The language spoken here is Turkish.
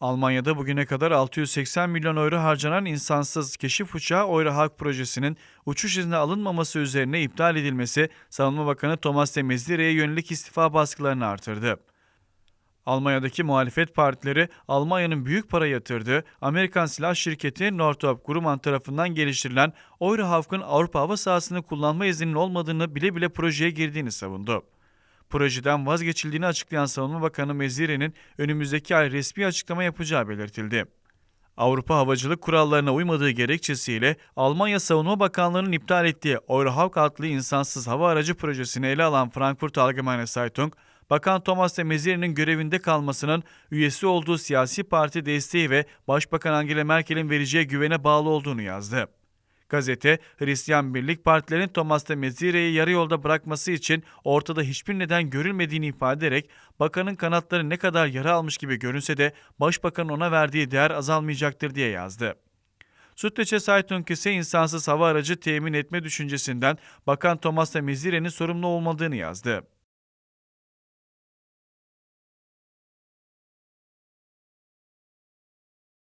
Almanya'da bugüne kadar 680 milyon euro harcanan insansız keşif uçağı Euro projesinin uçuş izni alınmaması üzerine iptal edilmesi Savunma Bakanı Thomas de yönelik istifa baskılarını artırdı. Almanya'daki muhalefet partileri Almanya'nın büyük para yatırdığı Amerikan silah şirketi Northrop Grumman tarafından geliştirilen Eurohavk'ın Avrupa hava sahasını kullanma izninin olmadığını bile bile projeye girdiğini savundu. Projeden vazgeçildiğini açıklayan Savunma Bakanı Mezire'nin önümüzdeki ay resmi açıklama yapacağı belirtildi. Avrupa havacılık kurallarına uymadığı gerekçesiyle Almanya Savunma Bakanlığı'nın iptal ettiği Eurohawk adlı insansız hava aracı projesini ele alan Frankfurt Allgemeine Zeitung, Bakan Thomas de Maizière'nin görevinde kalmasının üyesi olduğu siyasi parti desteği ve Başbakan Angela Merkel'in vereceği güvene bağlı olduğunu yazdı. Gazete, Hristiyan Birlik Partilerin Thomas de Maizière'yi yarı yolda bırakması için ortada hiçbir neden görülmediğini ifade ederek, bakanın kanatları ne kadar yara almış gibi görünse de başbakanın ona verdiği değer azalmayacaktır diye yazdı. Sütteçe Zeitung ise insansız hava aracı temin etme düşüncesinden Bakan Thomas de Maizière'nin sorumlu olmadığını yazdı.